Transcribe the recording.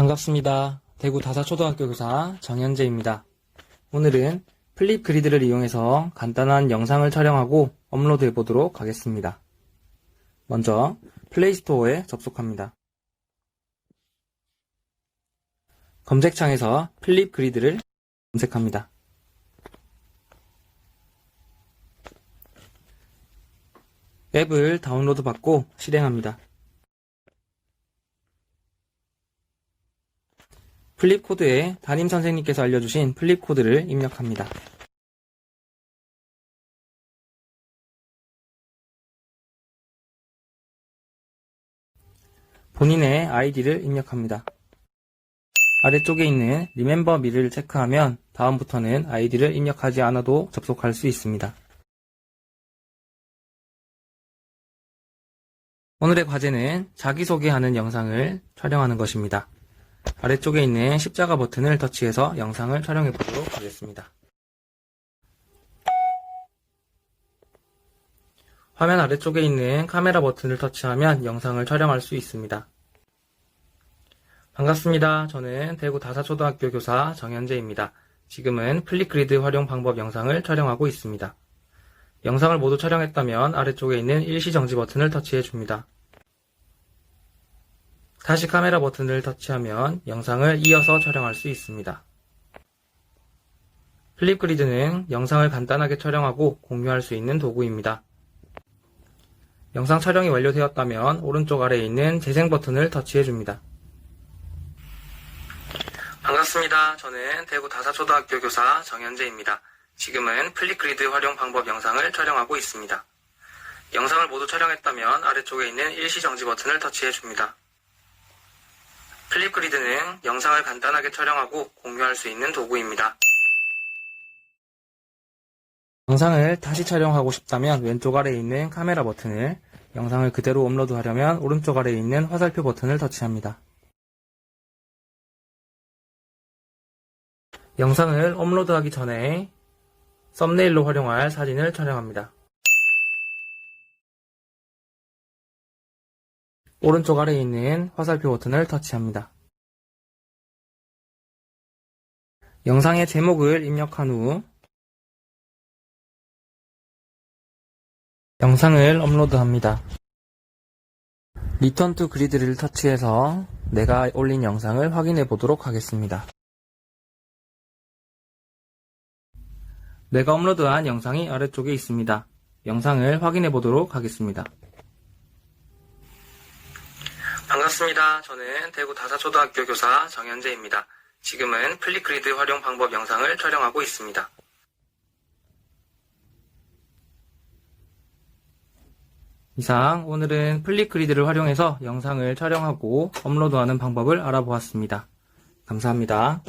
반갑습니다. 대구 다사초등학교 교사 정현재입니다. 오늘은 플립 그리드를 이용해서 간단한 영상을 촬영하고 업로드해 보도록 하겠습니다. 먼저 플레이스토어에 접속합니다. 검색창에서 플립 그리드를 검색합니다. 앱을 다운로드 받고 실행합니다. 플립 코드에 담임 선생님께서 알려주신 플립 코드를 입력합니다. 본인의 아이디를 입력합니다. 아래쪽에 있는 Remember Me를 체크하면 다음부터는 아이디를 입력하지 않아도 접속할 수 있습니다. 오늘의 과제는 자기소개하는 영상을 촬영하는 것입니다. 아래쪽에 있는 십자가 버튼을 터치해서 영상을 촬영해 보도록 하겠습니다. 화면 아래쪽에 있는 카메라 버튼을 터치하면 영상을 촬영할 수 있습니다. 반갑습니다. 저는 대구 다사초등학교 교사 정현재입니다. 지금은 플립그리드 활용 방법 영상을 촬영하고 있습니다. 영상을 모두 촬영했다면 아래쪽에 있는 일시 정지 버튼을 터치해 줍니다. 다시 카메라 버튼을 터치하면 영상을 이어서 촬영할 수 있습니다. 플립그리드는 영상을 간단하게 촬영하고 공유할 수 있는 도구입니다. 영상 촬영이 완료되었다면 오른쪽 아래에 있는 재생 버튼을 터치해 줍니다. 반갑습니다. 저는 대구 다사초등학교 교사 정현재입니다. 지금은 플립그리드 활용 방법 영상을 촬영하고 있습니다. 영상을 모두 촬영했다면 아래쪽에 있는 일시 정지 버튼을 터치해 줍니다. 플립그리드는 영상을 간단하게 촬영하고 공유할 수 있는 도구입니다. 영상을 다시 촬영하고 싶다면 왼쪽 아래에 있는 카메라 버튼을, 영상을 그대로 업로드하려면 오른쪽 아래에 있는 화살표 버튼을 터치합니다. 영상을 업로드하기 전에 썸네일로 활용할 사진을 촬영합니다. 오른쪽 아래에 있는 화살표 버튼을 터치합니다. 영상의 제목을 입력한 후 영상을 업로드합니다. 리턴 투 그리드를 터치해서 내가 올린 영상을 확인해 보도록 하겠습니다. 내가 업로드한 영상이 아래쪽에 있습니다. 영상을 확인해 보도록 하겠습니다. 반갑습니다. 저는 대구 다사초등학교 교사 정현재입니다. 지금은 플립그리드 활용 방법 영상을 촬영하고 있습니다. 이상 오늘은 플립그리드를 활용해서 영상을 촬영하고 업로드하는 방법을 알아보았습니다. 감사합니다.